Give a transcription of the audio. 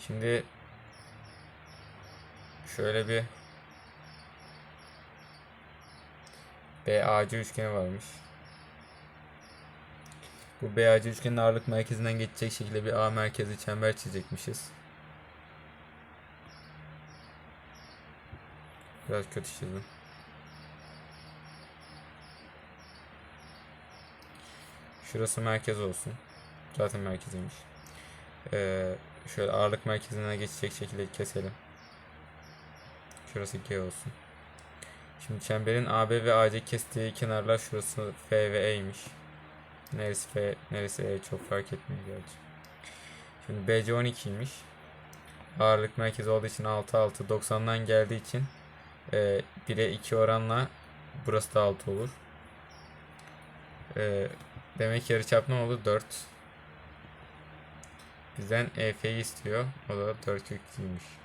Şimdi şöyle bir BAC üçgeni varmış. Bu BAC üçgenin ağırlık merkezinden geçecek şekilde bir A merkezli çember çizecekmişiz. Biraz kötü çizdim. Şurası merkez olsun. Zaten merkeziymiş. Ee, şöyle ağırlık merkezinden geçecek şekilde keselim. Şurası G olsun. Şimdi çemberin AB ve AC kestiği kenarlar şurası F ve E'ymiş. Neresi F, neresi E çok fark etmiyor gerçi. Şimdi BC 12'ymiş. Ağırlık merkezi olduğu için 6 6 90'dan geldiği için e, 1'e 2 oranla burası da 6 olur. E, demek ki yarıçap ne olur? 4. Bizden EF'yi istiyor. O da 4 kök 2'ymiş.